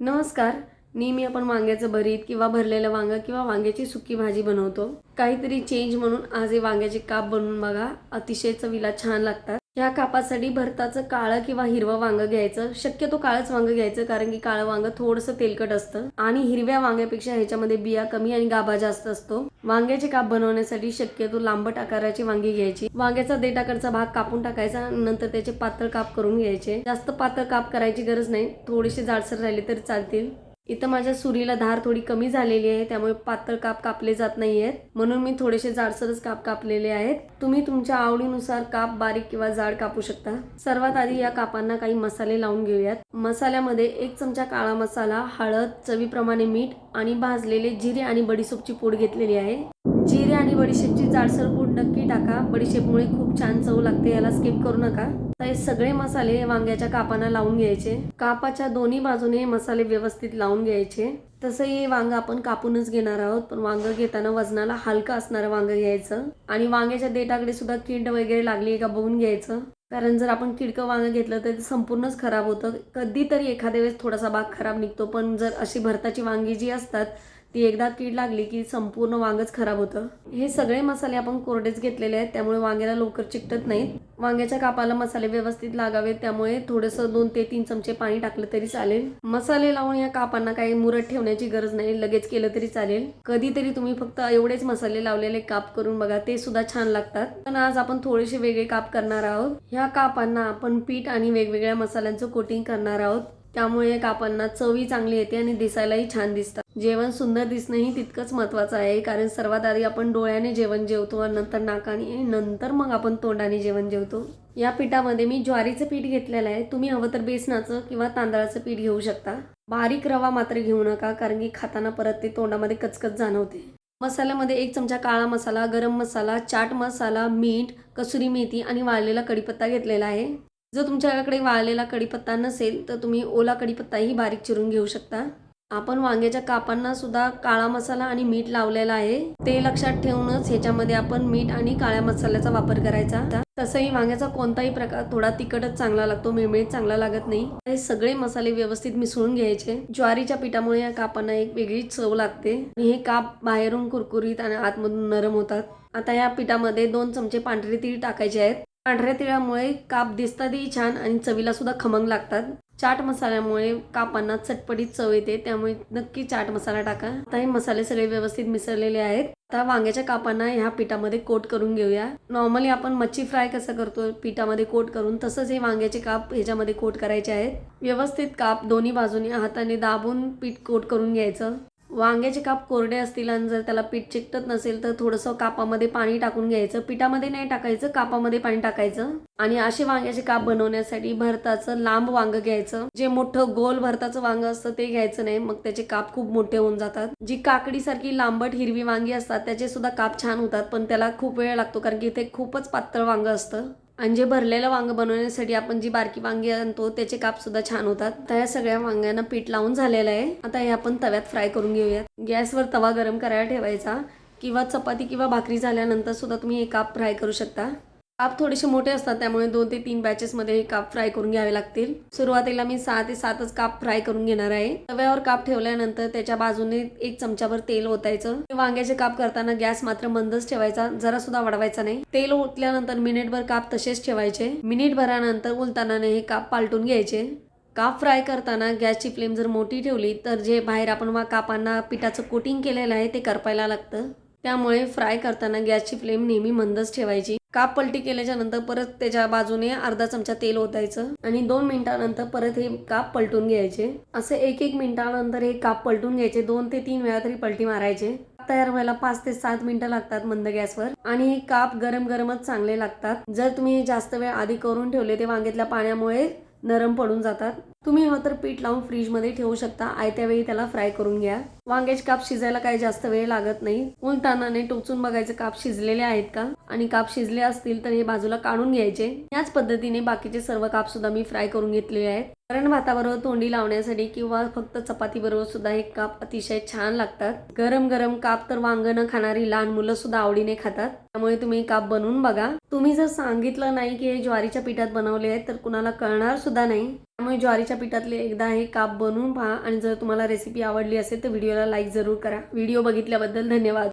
नमस्कार. नेहमी आपण वांग्याचं भरीत किंवा भरलेलं वांगं किंवा वांग्याची सुकी भाजी बनवतो. काहीतरी चेंज म्हणून आज हे वांग्याचे काप बनवून बघा. अतिशय चवीला छान लागतात. ह्या कापासाठी भरताचं काळं किंवा हिरवं वांगं घ्यायचं. शक्यतो काळंच वांगं घ्यायचं कारण की काळं वांगं थोडंसं तेलकट असतं. आणि हिरव्या वांग्यापेक्षा ह्याच्यामध्ये बिया कमी आणि गाभा जास्त असतो. वांग्याचे काप बनवण्यासाठी शक्यतो लांबट आकाराची वांगी घ्यायची. वांग्याचा देटाकडचा भाग कापून टाकायचा नंतर त्याचे पातळ काप करून घ्यायचे. जास्त पातळ काप करायची गरज नाही. थोडीशी जाडसर राहिले तरी चालतील. इथं माझ्या सुरीला धार थोडी कमी झालेली आहे त्यामुळे पातळ काप कापले जात नाही आहेत म्हणून मी थोडेसे जाडसरच काप कापलेले आहेत. तुम्ही तुमच्या आवडीनुसार काप बारीक किंवा जाड कापू शकता. सर्वात आधी या कापांना काही मसाले लावून घेऊयात. मसाल्यामध्ये एक चमचा काळा मसाला हळद चवीप्रमाणे मीठ आणि भाजलेले जिरे आणि बडीसोपची पूड घेतलेली आहे. जिरे आणि बडीशेपची जाडसर पूड नक्की टाका. बडीशेपमुळे खूप छान चव लागते याला स्किप करू नका. तर हे सगळे मसाले वांग्याच्या कापांना लावून घ्यायचे. कापाच्या दोन्ही बाजूने मसाले व्यवस्थित लावून घ्यायचे. तसं हे वांग आपण कापूनच घेणार आहोत पण वांग घेताना वजनाला हलका असणारं वांग घ्यायचं. आणि वांग्याच्या देठाकडे सुद्धा किंड वगैरे लागली का बघून घ्यायचं. कारण जर आपण किडकं वांग घेतलं तर ते संपूर्णच खराब होतं. कधीतरी एखाद्या वेळेस थोडासा भाग खराब निघतो पण जर अशी भरताची वांगी जी असतात ती एकदा कीड लागली की संपूर्ण वांगच खराब होतं. हे सगळे मसाले आपण कोरडेच घेतलेले आहेत त्यामुळे वांग्याला लवकर चिकटत नाहीत. वांग्याच्या कापाला मसाले व्यवस्थित लागावेत त्यामुळे थोडंसं दोन ते तीन चमचे पाणी टाकलं तरी चालेल. मसाले लावून या कापांना काही मुरत ठेवण्याची गरज नाही लगेच केलं तरी चालेल. कधीतरी तुम्ही फक्त एवढेच मसाले लावलेले काप करून बघा ते सुद्धा छान लागतात. पण आज आपण थोडेसे वेगळे काप करणार आहोत. ह्या कापांना आपण पीठ आणि वेगवेगळ्या मसाल्यांचं कोटिंग करणार आहोत. त्यामुळे कापांना चवी चांगली येते आणि दिसायलाही छान दिसतात. जेवण सुंदर दिसणंही तितकंच महत्त्वाचं आहे कारण सर्वात आधी आपण डोळ्याने जेवण जेवतो आणि नंतर नाकाने नंतर मग आपण तोंडाने जेवण जेवतो. या पिठामध्ये मी ज्वारीचं पीठ घेतलेलं आहे. तुम्ही हवं तर बेसनाचं किंवा तांदळाचं पीठ घेऊ शकता. बारीक रवा मात्र घेऊ नका कारण की खाताना परत ते तोंडामध्ये कचकच जाणवते. मसाल्यामध्ये एक चमचा काळा मसाला गरम मसाला चाट मसाला मीठ कसुरी मेथी आणि वाळलेला कढीपत्ता घेतलेला आहे. जर तुमच्याकडे वाळलेला कढीपत्ता नसेल तर तुम्ही ओला कढीपत्ताही बारीक चिरून घेऊ शकता. आपण वांग्याच्या कापांना सुद्धा काळा मसाला आणि मीठ लावलेला आहे. ते लक्षात ठेवूनच ह्याच्यामध्ये आपण मीठ आणि काळ्या मसाल्याचा वापर करायचा. तसंही वांग्याचा कोणताही प्रकार थोडा तिखटच चांगला लागतो मिळमिळीत चांगला लागत नाही. हे सगळे मसाले व्यवस्थित मिसळून घ्यायचे. ज्वारीच्या पिठामुळे या कापांना एक वेगळी चव लागते. आणि हे काप बाहेरून कुरकुरीत आणि आतमधून नरम होतात. आता या पिठामध्ये दोन चमचे पांढरे तीळ टाकायचे आहेत. पांढऱ्या तिळामुळे काप दिसतातही छान आणि चवीला सुद्धा खमंग लागतात. चाट मसाल्यामुळे कापांना चटपटीत चव येते त्यामुळे नक्की चाट मसाला टाका. आता हे मसाले सगळे व्यवस्थित मिसळलेले आहेत. आता वांग्याच्या कापांना ह्या पिठामध्ये कोट करून घेऊया. नॉर्मली आपण मच्छी फ्राय कसं करतो पिठामध्ये कोट करून तसंच हे वांग्याचे काप ह्याच्यामध्ये कोट करायचे आहेत. व्यवस्थित काप दोन्ही बाजूने हाताने दाबून पीठ कोट करून घ्यायचं. वांग्याचे काप कोरडे असतील आणि जर त्याला पीठ चिकटत नसेल तर थोडंसं कापामध्ये पाणी टाकून घ्यायचं. पिठामध्ये नाही टाकायचं कापामध्ये पाणी टाकायचं. आणि असे वांग्याचे काप बनवण्यासाठी भरताचं लांब वांग घ्यायचं. जे मोठं गोल भरताचं वांग असतं ते घ्यायचं नाही. मग त्याचे काप खूप मोठे होऊन जातात. जी काकडीसारखी लांबट हिरवी वांगी असतात त्याचे सुद्धा काप छान होतात पण त्याला खूप वेळ लागतो कारण की ते खूपच पातळ वांग असतं. आणि जे भरलेलं वांग बनवण्यासाठी आपण जी बारकी वांगी आणतो त्याचे काप सुद्धा छान होतात. तर या सगळ्या वांग्यांना पीठ लावून झालेलं आहे. आता हे आपण तव्यात फ्राय करून घेऊयात. गॅसवर तवा गरम करायला ठेवायचा. किंवा चपाती किंवा भाकरी झाल्यानंतर सुद्धा तुम्ही हे काप फ्राय करू शकता. काप थोडेसे मोठे असतात त्यामुळे दोन ते तीन बॅचेसमध्ये हे काप फ्राय करून घ्यावे लागतील. सुरुवातीला मी सहा ते सातच काप फ्राय करून घेणार आहे. तव्यावर काप ठेवल्यानंतर त्याच्या बाजूने एक चमचाभर तेल ओतायचं. वांग्याचे काप करताना गॅस मात्र मंदच ठेवायचा जरा सुद्धा वाढवायचा नाही. तेल ओतल्यानंतर मिनिटभर काप तसेच ठेवायचे. मिनिट भरानंतर उलताना हे काप पालटून घ्यायचे. काप फ्राय करताना गॅसची फ्लेम जर मोठी ठेवली तर जे बाहेर आपण वा कापांना पिठाचं कोटिंग केलेलं आहे ते करपायला लागतं. त्यामुळे फ्राय करताना गॅसची फ्लेम नेहमी मंदच ठेवायची. काप पलटी केल्याच्यानंतर परत त्याच्या बाजूने अर्धा चमचा तेल ओतायचं आणि दोन मिनिटानंतर परत हे काप पलटून घ्यायचे. असे एक एक मिनिटानंतर हे काप पलटून घ्यायचे. दोन ते तीन वेळा तरी पलटी मारायचे. तयार व्हायला पाच ते सात मिनिटं लागतात मंद गॅसवर आणि हे काप गरम गरमच चांगले लागतात. जर तुम्ही जास्त वेळ आधी करून ठेवले ते वांग्यातल्या पाण्यामुळे नरम पडून जातात. तुम्ही हवं तर पीठ लावून फ्रीजमध्ये ठेवू शकता. आयत्या वेळी त्याला फ्राय करून घ्या. वांग्याचे काप शिजायला काही जास्त वेळ लागत नाही. उलटानाने टोचून बघायचे काप शिजलेले आहेत का? आणि काप शिजले असतील तर हे बाजूला काढून घ्यायचे. याच पद्धतीने बाकीचे सर्व काप सुद्धा मी फ्राय करून घेतलेले आहेत. कारण भाताबरोबर तोंडी लावण्यासाठी किंवा फक्त चपातीबरोबर सुद्धा हे काप अतिशय छान लागतात. गरम गरम काप तर वांग न खाणारी लहान मुलं सुद्धा आवडीने खातात. त्यामुळे तुम्ही काप बनवून बघा. तुम्ही जर सांगितलं नाही की हे ज्वारीच्या पिठात बनवले आहेत तर कुणाला कळणार सुद्धा नाही. त्यामुळे ज्वारीच्या पिठातले एकदा हे काप बनवून पहा आणि जर तुम्हाला रेसिपी आवडली असेल तर व्हिडिओला लाईक जरूर करा. व्हिडिओ बघितल्याबद्दल धन्यवाद.